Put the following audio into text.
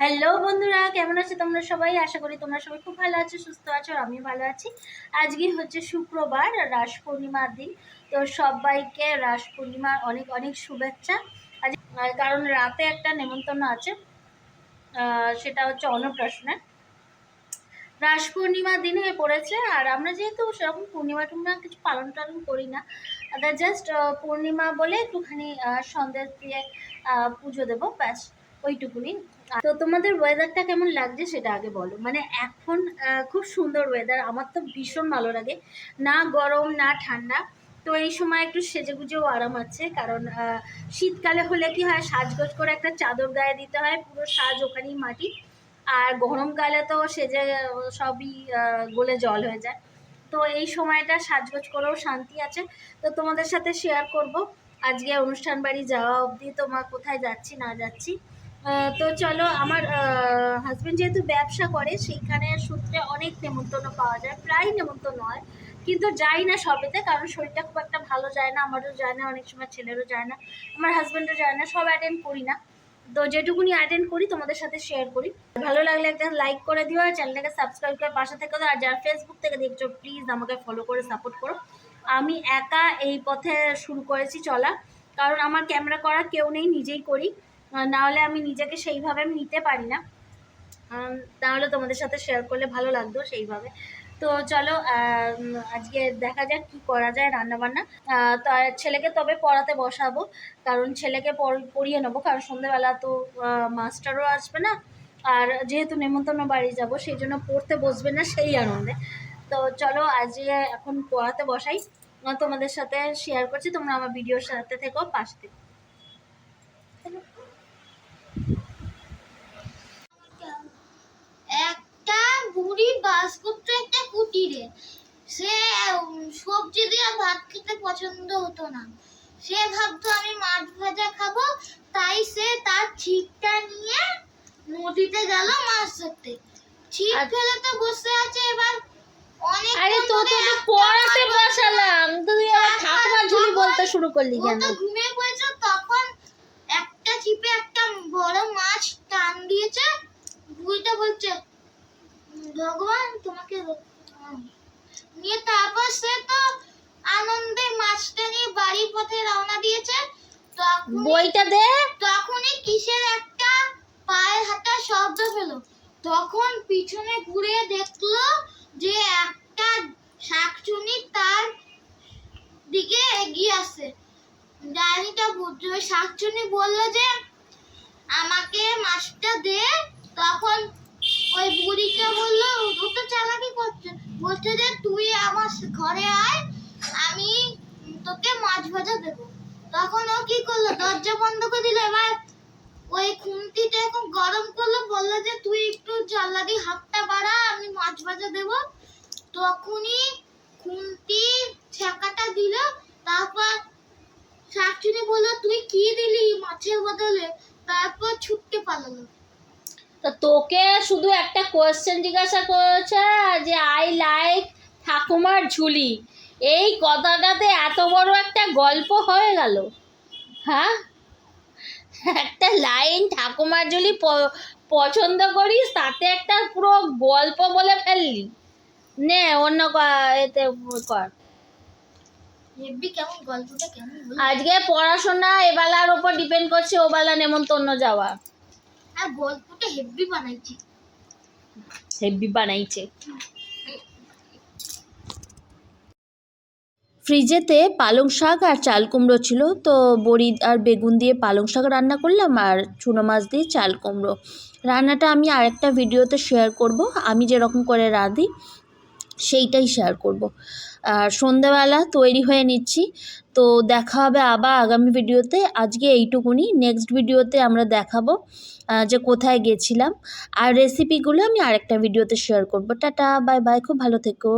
Hello বন্ধুরা, কেমন আছো তোমরা সবাই? আশা করি তোমরা সবাই খুব ভালো আছো, সুস্থ আছো, আর আমি ভালো আছি। আজকে হচ্ছে শুক্রবার, রাস পূর্ণিমার দিন। তো সবাইকে রাস পূর্ণিমার অনেক অনেক শুভেচ্ছা। আজ কারণ রাতে একটা নেমন্তন্ন আছে সেটা হচ্ছে অন্নপ্রাশনের রাস পূর্ণিমার দিনে পড়েছে, আর আমরা যেহেতু সেরকম পূর্ণিমা টুর্ণিমা কিছু পালন টালন করি না জাস্ট পূর্ণিমা বলে একটুখানি সন্দেশ দিয়ে পুজো দেবো, ব্যাস। ওইটুকুনি। তো তোমাদের ওয়েদারটা কেমন লাগছে সেটা আগে বলো। মানে এখন খুব সুন্দর ওয়েদার আমার তো ভীষণ ভালো লাগে। না গরম, না ঠান্ডা। তো এই সময় একটু সেজে গুজেও আরাম আছে, কারণ শীতকালে হলে কি হয়, সাজগোজ করে একটা চাদর গায়ে দিতে হয়, পুরো সাজ ওখানেই মাটি। আর গরমকালে তো সেজে, সবই গলে জল হয়ে যায়। তো এই সময়টা সাজগোজ করেও শান্তি আছে। তো তোমাদের সাথে শেয়ার করব। আজকে অনুষ্ঠান বাড়ি যাওয়া অবধি তোমার কোথায় যাচ্ছি, না যাচ্ছি। তো চলো আমার হাজবেন্ড যেহেতু ব্যবসা করে, সেইখানে সূত্রে অনেক নেমন্তন্ন পাওয়া যায়, প্রায় নেমন্তন্ন হয়। কিন্তু যাই না সবেতে, কারণ শরীরটা খুব একটা ভালো যায় না, আমারও যায় না, অনেক সময় ছেলেরও যায় না, আমার হাজব্যান্ডও যায় না, সব অ্যাটেন্ড করি না। তো যেটুকুনি অ্যাটেন্ড করি, তোমাদের সাথে শেয়ার করি। ভালো লাগলে একটা লাইক করে দিও, আর চ্যানেলটাকে সাবস্ক্রাইব করে পাশে থেকে আর যারা ফেসবুক থেকে দেখছ প্লিজ আমাকে ফলো করে সাপোর্ট করো। আমি একা এই পথে শুরু করেছি চলা, কারণ আমার ক্যামেরা করা কেউ নেই, নিজেই করি। আহ, না হলে আমি নিজেকে সেইভাবে আমি নিতে পারি না। তাহলে তোমাদের সাথে শেয়ার করলে ভালো লাগতো সেইভাবে। তো চলো আজকে দেখা যাক কি করা যায় রান্না বান্না তো ছেলেকে তবে পড়াতে বসাবো কারণ ছেলেকে পড়- পড়িয়ে নেব কারণ সন্ধ্যেবেলা তো মাস্টারও আসবে না। আর যেহেতু নেমন্তন্ন বাড়ি যাব সেই জন্য পড়তে বসবে না সেই আনন্দে। তো চলো আজকে এখন পড়াতে বসাই। তোমাদের সাথে শেয়ার করছি তোমরা আমার ভিডিওর সাথে থেকেও পাশ থেকে একটা বুড়ি বাস করতো একটা কুটিরে সে উম, সবজি দিয়ে ভাত খেতে পছন্দ হতো না। সে ভাবতো আমি মাছ ভাজা খাব তাই সে তার ছিপটা নিয়ে নদীতে গেল মাছ ধরতে। ছিপ ফেলে তো বসে আছে এবার অনেক আরে তো তো পড়াতে বসালাম। তুই আবার ঠাকুমা ঝুলি বলতে শুরু করলি কেন? তো ঘুমিয়ে পড়েছে তখন একটা ছিপে একটা বড় মাছ টান দিয়েছে। বুড়িটা বলছে ভগবান তোমাকে নিয়ে তারপর সে তো আনন্দে মাছটা নিয়ে বাড়ির পথে রওনা দিয়েছে বইটা দে। তখনই কিসের একটা পায়ের হাঁটা শব্দ পেল। তখন পিছনে ঘুরে দেখল যে একটা শাকচুনি তার দিকে এগিয়ে আসছে। ডাইনিটা বুঝলো শাকচুনি বলল যে আমাকে মাছটা দে। তখন ওই বুড়িটা বলল ও তো চালাকি করছে। বলছে যে তুই আমার ঘরে আয় আমি তোকে মাছ ভাজা দেবো। তখন ও কি করল? দরজা বন্ধ করে দিল। এবার ওই খুন্তিটা এখন গরম করল। বলল যে, তুই একটু জানলা দিয়ে হাতটা বাড়া, আমি মাছ ভাজা দেবো। তখনই খুন্তি ছেঁকাটা দিল। তারপর শাকচুনি বলল, তুই কি দিলি মাছের বদলে? তারপর ছুটতে পালালো তো তোকে শুধু একটা কোয়েশ্চেন জিজ্ঞাসা করেছে যে আই লাইক ঠাকুমার ঝুলি। এই কথাটাতে এত বড় একটা গল্প হয়ে গেল। হ্যাঁ? একটা লাইন ঠাকুমার প- পছন্দ করিস তাতে একটা পুরো গল্প বলে ফেললি। নে অন্য এতে কর। আজকে পড়াশোনা এবেলার ওপর ডিপেন্ড করছে ওবেলা নেমন্তন্ন যাওয়া। আর গল্পটা হেব্বি বানাইছি। হেভি বানাইছে। ফ্রিজেতে পালং শাক আর চাল কুমড়ো ছিল। তো বড়ি আর বেগুন দিয়ে পালং শাক রান্না করলাম আর চুনো মাছ দিয়ে চাল কুমড়ো। রান্নাটা আমি আরেকটা ভিডিওতে শেয়ার করব। আমি যেরকম করে রাঁধি, সেইটাই শেয়ার করব। আর সন্ধেবেলা তৈরি হয়ে নিচ্ছি। তো দেখা হবে আবার আগামী ভিডিওতে। আজকে এইটুকুনি। নেক্সট ভিডিওতে আমরা দেখাবো যে কোথায় গেছিলাম। আর রেসিপিগুলো আমি আরেকটা ভিডিওতে শেয়ার করব। টাটা বাই বাই খুব ভালো থেকো।